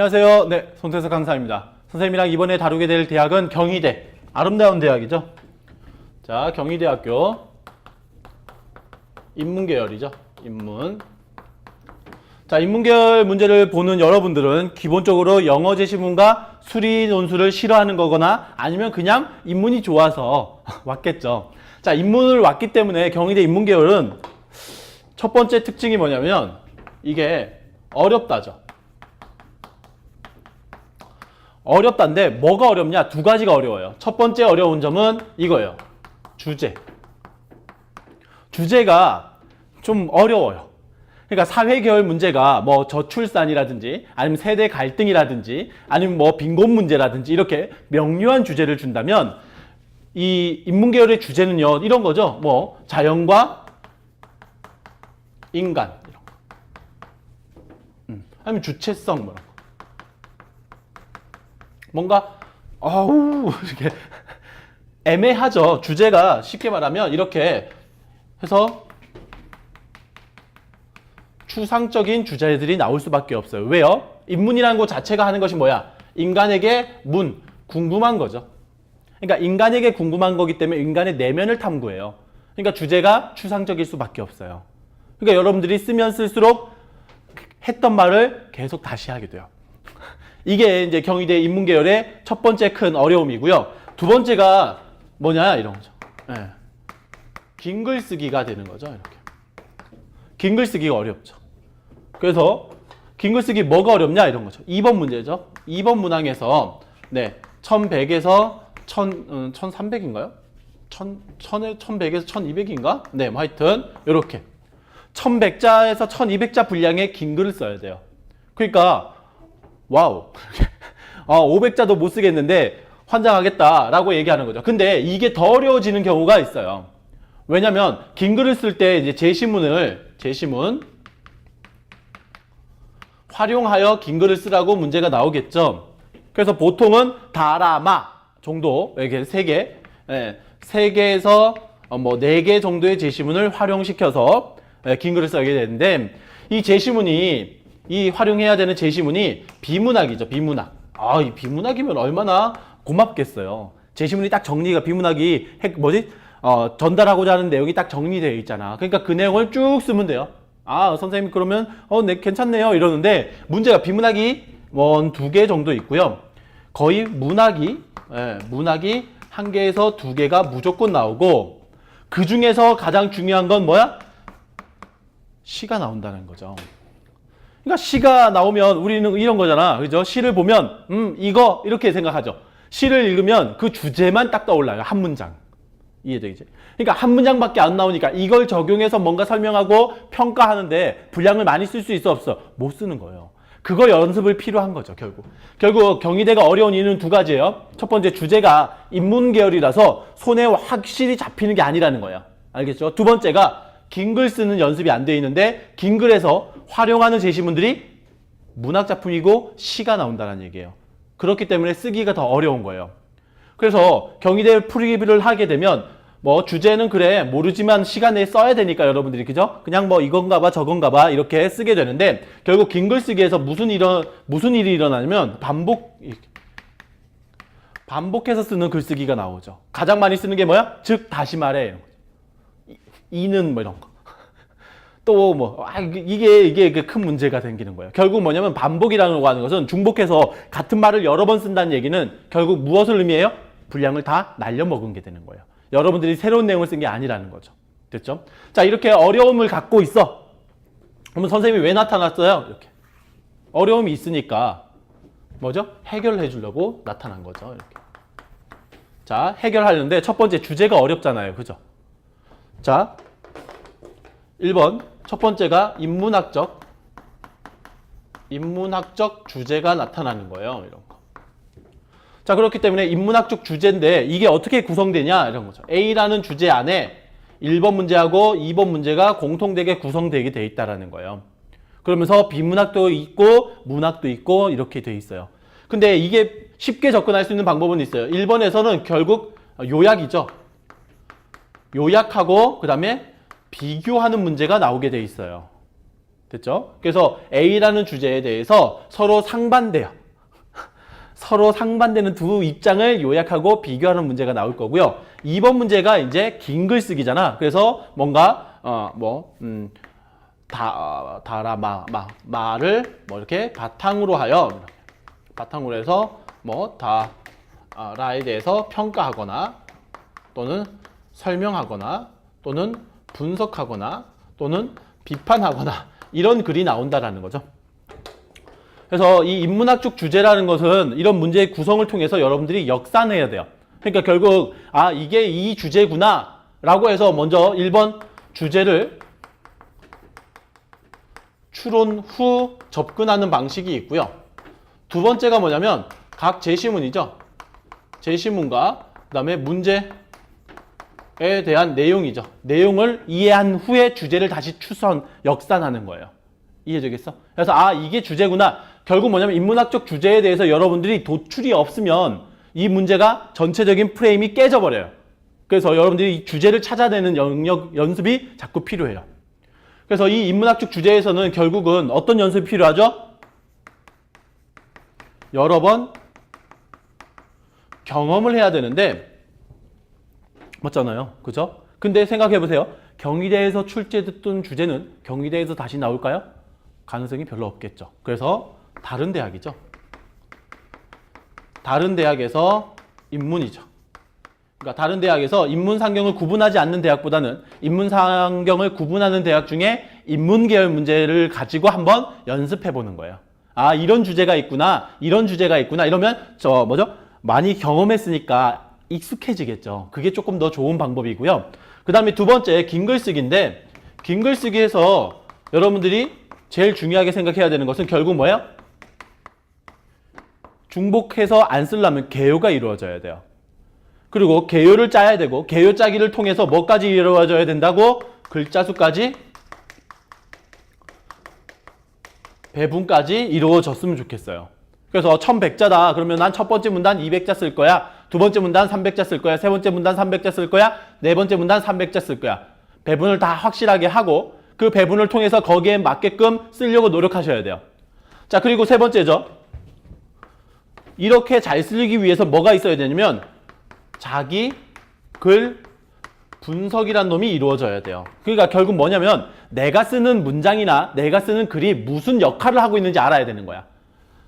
안녕하세요. 네, 손태석 강사입니다. 선생님이랑 이번에 다루게 될 대학은 경희대, 아름다운 대학이죠. 자, 경희대학교 인문 계열이죠. 인문. 자, 인문 계열 문제를 보는 여러분들은 기본적으로 영어 제시문과 수리 논술을 싫어하는 거거나 아니면 그냥 인문이 좋아서 왔겠죠. 자, 인문을 왔기 때문에 경희대 인문 계열은 첫 번째 특징이 뭐냐면 이게 어렵다죠. 어렵다인데 뭐가 어렵냐? 두 가지가 어려워요. 첫 번째 어려운 점은 이거예요. 주제. 주제가 좀 어려워요. 그러니까 사회 계열 문제가 뭐 저출산이라든지 아니면 세대 갈등이라든지 아니면 뭐 빈곤 문제라든지 이렇게 명료한 주제를 준다면 이 인문 계열의 주제는요. 이런 거죠. 뭐 자연과 인간 이런 거. 음, 아니면 주체성 뭐 이런 거. 뭔가 아우 이렇게 애매하죠. 주제가 쉽게 말하면 이렇게 해서 추상적인 주제들이 나올 수밖에 없어요. 왜요? 인문이라는 것 자체가 하는 것이 뭐야? 인간에게 문, 궁금한 거죠. 그러니까 인간에게 궁금한 거기 때문에 인간의 내면을 탐구해요. 그러니까 주제가 추상적일 수밖에 없어요. 그러니까 여러분들이 쓰면 쓸수록 했던 말을 계속 다시 하게 돼요. 이게 이제 경희대 인문계열의 첫 번째 큰 어려움이고요. 두 번째가 뭐냐 이런 거죠. 예. 긴 글쓰기가 되는 거죠. 이렇게. 긴 글쓰기가 어렵죠. 그래서 긴 글쓰기 뭐가 어렵냐 이런 거죠. 2번 문제죠. 2번 문항에서 네 1100에서 1000, 음, 1300인가요? 1000, 1000에 1100에서 1200인가? 네, 뭐 하여튼 이렇게 1100자에서 1200자 분량의 긴 글을 써야 돼요. 그러니까 와우. 아, 500자도 못 쓰겠는데 환장하겠다라고 얘기하는 거죠. 근데 이게 더 어려워지는 경우가 있어요. 왜냐면 긴 글을 쓸 때 이제 제시문을 제시문 활용하여 긴 글을 쓰라고 문제가 나오겠죠. 그래서 보통은 다라마 정도 이렇게 세 개, 예, 세 개에서 어, 뭐네 개 정도의 제시문을 활용시켜서 예, 긴 글을 쓰게 되는데 이 제시문이 이 활용해야 되는 제시문이 비문학이죠. 비문학. 아, 이 비문학이면 얼마나 고맙겠어요. 제시문이 딱 정리가 비문학이 핵 뭐지? 어, 전달하고자 하는 내용이 딱 정리되어 있잖아. 그러니까 그 내용을 쭉 쓰면 돼요. 아, 선생님 그러면 어, 네, 괜찮네요. 이러는데 문제가 비문학이 원두 개 정도 있고요. 거의 문학이 예, 문학이 한 개에서 두 개가 무조건 나오고 그 중에서 가장 중요한 건 뭐야? 시가 나온다는 거죠. 그러니까 시가 나오면 우리는 이런 거잖아. 그죠? 시를 보면, 음, 이거, 이렇게 생각하죠. 시를 읽으면 그 주제만 딱 떠올라요. 한 문장. 이해되겠지? 그러니까 한 문장밖에 안 나오니까 이걸 적용해서 뭔가 설명하고 평가하는데 분량을 많이 쓸 수 있어 없어? 못 쓰는 거예요. 그거 연습을 필요한 거죠, 결국. 결국 경희대가 어려운 이유는 두 가지예요. 첫 번째 주제가 인문 계열이라서 손에 확실히 잡히는 게 아니라는 거예요. 알겠죠? 두 번째가 긴 글 쓰는 연습이 안 돼 있는데 긴 글에서 활용하는 제시문들이 문학 작품이고 시가 나온다는 얘기예요. 그렇기 때문에 쓰기가 더 어려운 거예요. 그래서 경희대 프리뷰를 하게 되면 뭐 주제는 그래 모르지만 시간 내에 써야 되니까 여러분들이 그죠? 그냥 뭐 이건가 봐 저건가 봐 이렇게 쓰게 되는데 결국 긴 글 쓰기에서 무슨 일어 무슨 일이 일어나냐면 반복 반복해서 쓰는 글쓰기가 나오죠. 가장 많이 쓰는 게 뭐야? 즉 다시 말해 이는 뭐 이런 거. 또 뭐, 아, 이게, 이게 그큰 문제가 생기는 거예요. 결국 뭐냐면 반복이라고 하는 것은 중복해서 같은 말을 여러 번 쓴다는 얘기는 결국 무엇을 의미해요? 분량을 다 날려먹은 게 되는 거예요. 여러분들이 새로운 내용을 쓴 게 아니라는 거죠. 됐죠? 자, 이렇게 어려움을 갖고 있어. 그러면 선생님이 왜 나타났어요? 이렇게. 어려움이 있으니까, 뭐죠? 해결해 주려고 나타난 거죠. 이렇게. 자, 해결하려는데 첫 번째 주제가 어렵잖아요. 그죠? 자, 1번. 첫 번째가 인문학적, 인문학적 주제가 나타나는 거예요. 이런 거. 자, 그렇기 때문에 인문학적 주제인데 이게 어떻게 구성되냐? 이런 거죠. A라는 주제 안에 1번 문제하고 2번 문제가 공통되게 구성되게 돼 있다라는 거예요. 그러면서 비문학도 있고 문학도 있고 이렇게 돼 있어요. 근데 이게 쉽게 접근할 수 있는 방법은 있어요. 1번에서는 결국 요약이죠. 요약하고 그다음에 비교하는 문제가 나오게 돼 있어요. 됐죠? 그래서 A라는 주제에 대해서 서로 상반돼요. 서로 상반되는 두 입장을 요약하고 비교하는 문제가 나올 거고요. 2번 문제가 이제 긴 글 쓰기잖아. 그래서 뭔가 어뭐 음, 다 다라 마 마 마를 뭐 이렇게 바탕으로 하여 바탕으로 해서 뭐 다라에 대해서 평가하거나 또는 설명하거나 또는 분석하거나 또는 비판하거나 이런 글이 나온다라는 거죠. 그래서 이 인문학적 주제라는 것은 이런 문제의 구성을 통해서 여러분들이 역산해야 돼요. 그러니까 결국 아 이게 이 주제구나 라고 해서 먼저 1번 주제를 추론 후 접근하는 방식이 있고요. 두 번째가 뭐냐면 각 제시문이죠. 제시문과 그 다음에 문제 에 대한 내용이죠. 내용을 이해한 후에 주제를 다시 추선 역산하는 거예요. 이해되겠어? 그래서 아 이게 주제구나. 결국 뭐냐면 인문학적 주제에 대해서 여러분들이 도출이 없으면 이 문제가 전체적인 프레임이 깨져버려요. 그래서 여러분들이 이 주제를 찾아내는 영역 연습이 자꾸 필요해요. 그래서 이 인문학적 주제에서는 결국은 어떤 연습이 필요하죠? 여러 번 경험을 해야 되는데 맞잖아요. 그죠? 근데 생각해 보세요. 경희대에서 출제됐던 주제는 경희대에서 다시 나올까요? 가능성이 별로 없겠죠. 그래서 다른 대학이죠. 다른 대학에서 인문이죠. 그러니까 다른 대학에서 인문상경을 구분하지 않는 대학보다는 인문상경을 구분하는 대학 중에 인문계열 문제를 가지고 한번 연습해 보는 거예요. 아, 이런 주제가 있구나. 이런 주제가 있구나. 이러면 저 뭐죠? 많이 경험했으니까 익숙해지겠죠. 그게 조금 더 좋은 방법이고요. 그 다음에 두 번째, 긴 글쓰기인데, 긴 글쓰기에서 여러분들이 제일 중요하게 생각해야 되는 것은 결국 뭐예요? 중복해서 안 쓰려면 개요가 이루어져야 돼요. 그리고 개요를 짜야 되고 개요 짜기를 통해서 뭐까지 이루어져야 된다고? 글자 수까지 배분까지 이루어졌으면 좋겠어요. 그래서 1100자다. 그러면 난 첫 번째 문단 200자 쓸 거야. 두 번째 문단 300자 쓸 거야. 세 번째 문단 300자 쓸 거야. 네 번째 문단 300자 쓸 거야. 배분을 다 확실하게 하고 그 배분을 통해서 거기에 맞게끔 쓰려고 노력하셔야 돼요. 자, 그리고 세 번째죠. 이렇게 잘 쓰기 위해서 뭐가 있어야 되냐면 자기 글 분석이란 놈이 이루어져야 돼요. 그러니까 결국 뭐냐면 내가 쓰는 문장이나 내가 쓰는 글이 무슨 역할을 하고 있는지 알아야 되는 거야.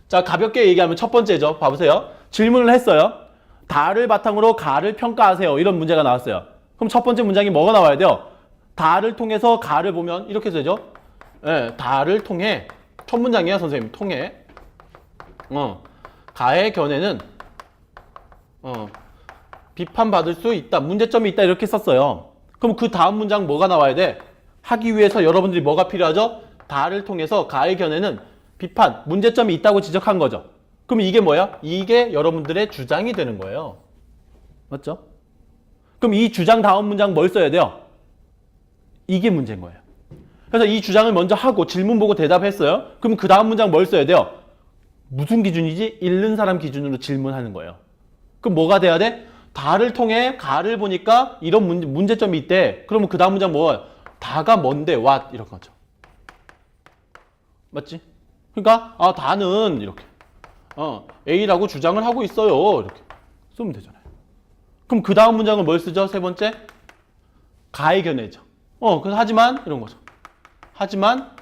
자, 가볍게 얘기하면 첫 번째죠. 봐보세요. 질문을 했어요. 다를 바탕으로 가를 평가하세요. 이런 문제가 나왔어요. 그럼 첫 번째 문장이 뭐가 나와야 돼요? 다를 통해서 가를 보면 이렇게 되죠. 예, 다를 통해 첫 문장이야, 선생님. 통해. 어. 가의 견해는 어. 비판받을 수 있다. 문제점이 있다. 이렇게 썼어요. 그럼 그 다음 문장 뭐가 나와야 돼? 하기 위해서 여러분들이 뭐가 필요하죠? 다를 통해서 가의 견해는 비판, 문제점이 있다고 지적한 거죠. 그럼 이게 뭐야? 이게 여러분들의 주장이 되는 거예요. 맞죠? 그럼 이 주장 다음 문장 뭘 써야 돼요? 이게 문제인 거예요. 그래서 이 주장을 먼저 하고 질문 보고 대답했어요. 그럼 그 다음 문장 뭘 써야 돼요? 무슨 기준이지? 읽는 사람 기준으로 질문하는 거예요. 그럼 뭐가 돼야 돼? 다를 통해 가를 보니까 이런 문제, 문제점이 있대. 그러면 그 다음 문장 뭐? 다가 뭔데? what 이런 거죠. 맞지? 그러니까 아 다는 이렇게 어 A라고 주장을 하고 있어요. 이렇게 쓰면 되잖아요. 그럼 그 다음 문장은 뭘 쓰죠? 세 번째 가의 견해죠. 어 그래서 하지만 이런 거죠. 하지만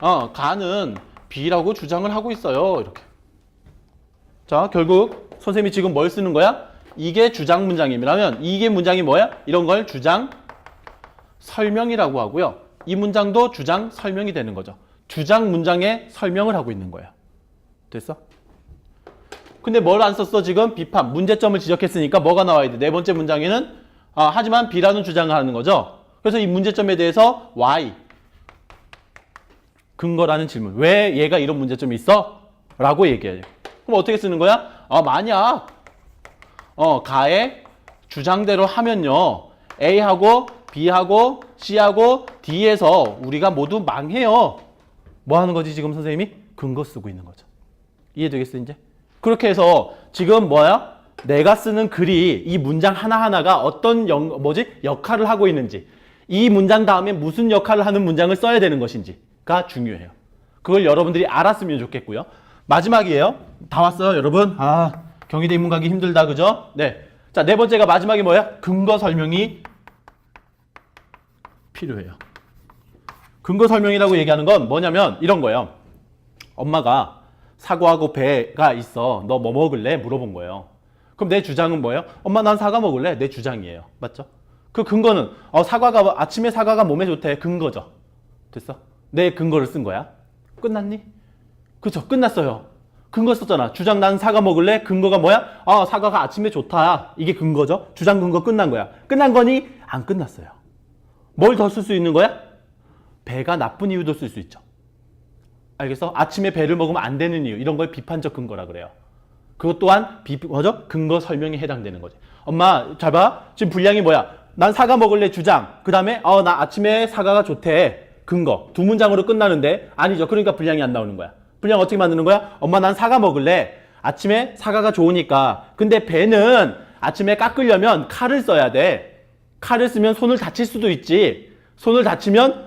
어 가는 B라고 주장을 하고 있어요. 이렇게. 자 결국 선생님이 지금 뭘 쓰는 거야? 이게 주장 문장이라면 이게 문장이 뭐야? 이런 걸 주장 설명이라고 하고요. 이 문장도 주장 설명이 되는 거죠. 주장 문장에 설명을 하고 있는 거야. 됐어? 근데 뭘 안 썼어 지금? 비판, 문제점을 지적했으니까 뭐가 나와야 돼? 네 번째 문장에는 아, 하지만 B라는 주장을 하는 거죠. 그래서 이 문제점에 대해서 why 근거라는 질문. 왜 얘가 이런 문제점이 있어? 라고 얘기해요. 그럼 어떻게 쓰는 거야? 아, 만약 어, 가의 주장대로 하면요. A하고 B하고 C하고 D에서 우리가 모두 망해요. 뭐 하는 거지 지금 선생님이? 근거 쓰고 있는 거죠. 이해되겠어 이제? 그렇게 해서 지금 뭐야? 내가 쓰는 글이 이 문장 하나하나가 어떤 영, 뭐지? 역할을 하고 있는지 이 문장 다음에 무슨 역할을 하는 문장을 써야 되는 것인지 가 중요해요. 그걸 여러분들이 알았으면 좋겠고요. 마지막이에요. 다 왔어요, 여러분. 아, 경희대 인문 가기 힘들다, 그죠? 네. 자, 네 번째가 마지막이 뭐야? 근거 설명이 필요해요. 근거 설명이라고 얘기하는 건 뭐냐면 이런 거예요. 엄마가 사과하고 배가 있어. 너 뭐 먹을래? 물어본 거예요. 그럼 내 주장은 뭐예요? 엄마 난 사과 먹을래? 내 주장이에요. 맞죠? 그 근거는 어, 사과가 아침에 사과가 몸에 좋대. 근거죠. 됐어? 내 근거를 쓴 거야. 끝났니? 그쵸? 끝났어요. 근거 썼잖아. 주장 난 사과 먹을래? 근거가 뭐야? 아 사과가 아침에 좋다. 이게 근거죠. 주장 근거 끝난 거야. 끝난 거니? 안 끝났어요. 뭘 더 쓸 수 있는 거야? 배가 나쁜 이유도 쓸 수 있죠. 알겠어? 아침에 배를 먹으면 안 되는 이유 이런 걸 비판적 근거라 그래요. 그것 또한 비, 뭐죠? 근거 설명에 해당되는 거지. 엄마 잘 봐. 지금 분량이 뭐야? 난 사과 먹을래 주장. 그 다음에 어 나 아침에 사과가 좋대. 근거 두 문장으로 끝나는데 아니죠. 그러니까 분량이 안 나오는 거야. 분량 어떻게 만드는 거야? 엄마 난 사과 먹을래. 아침에 사과가 좋으니까. 근데 배는 아침에 깎으려면 칼을 써야 돼. 칼을 쓰면 손을 다칠 수도 있지. 손을 다치면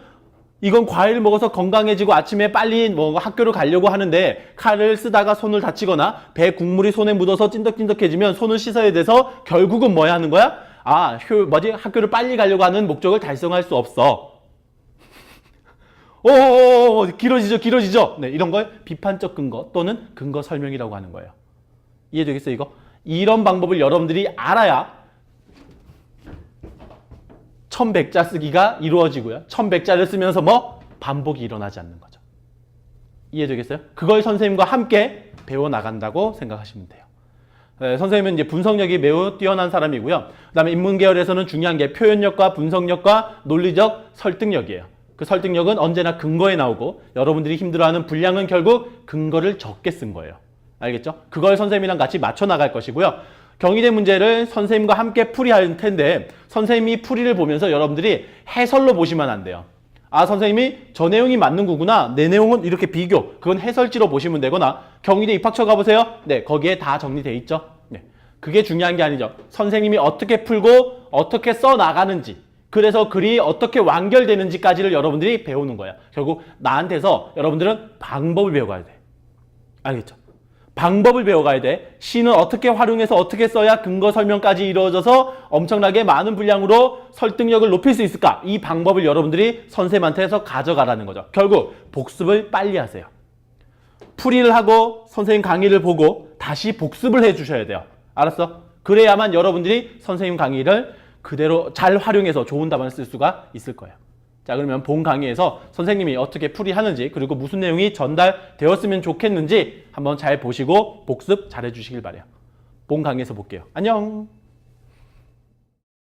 이건 과일을 먹어서 건강해지고 아침에 빨리 뭐 학교를 가려고 하는데 칼을 쓰다가 손을 다치거나 배 국물이 손에 묻어서 찐득찐득해지면 손을 씻어야 돼서 결국은 뭐야 하는 거야? 아, 효, 뭐지? 학교를 빨리 가려고 하는 목적을 달성할 수 없어. 오, 길어지죠, 길어지죠. 네, 이런 걸 비판적 근거 또는 근거 설명이라고 하는 거예요. 이해되겠어요, 이거? 이런 방법을 여러분들이 알아야 1100자 쓰기가 이루어지고요. 1100자를 쓰면서 뭐? 반복이 일어나지 않는 거죠. 이해되겠어요? 그걸 선생님과 함께 배워 나간다고 생각하시면 돼요. 네, 선생님은 이제 분석력이 매우 뛰어난 사람이고요. 그 다음에 인문 계열에서는 중요한 게 표현력과 분석력과 논리적 설득력이에요. 그 설득력은 언제나 근거에 나오고 여러분들이 힘들어하는 분량은 결국 근거를 적게 쓴 거예요. 알겠죠? 그걸 선생님이랑 같이 맞춰 나갈 것이고요. 경희대 문제를 선생님과 함께 풀이할 텐데 선생님이 풀이를 보면서 여러분들이 해설로 보시면 안 돼요. 아 선생님이 저 내용이 맞는 거구나. 내 내용은 이렇게 비교. 그건 해설지로 보시면 되거나 경희대 입학처 가보세요. 네 거기에 다 정리돼 있죠. 네 그게 중요한 게 아니죠. 선생님이 어떻게 풀고 어떻게 써 나가는지 그래서 글이 어떻게 완결되는지까지를 여러분들이 배우는 거예요. 결국 나한테서 여러분들은 방법을 배워가야 돼. 알겠죠? 방법을 배워가야 돼. 시는 어떻게 활용해서 어떻게 써야 근거 설명까지 이루어져서 엄청나게 많은 분량으로 설득력을 높일 수 있을까? 이 방법을 여러분들이 선생님한테서 가져가라는 거죠. 결국 복습을 빨리 하세요. 풀이를 하고 선생님 강의를 보고 다시 복습을 해 주셔야 돼요. 알았어? 그래야만 여러분들이 선생님 강의를 그대로 잘 활용해서 좋은 답안을 쓸 수가 있을 거예요. 자, 그러면 본 강의에서 선생님이 어떻게 풀이하는지 그리고 무슨 내용이 전달되었으면 좋겠는지 한번 잘 보시고 복습 잘 해주시길 바래요. 본 강의에서 볼게요. 안녕!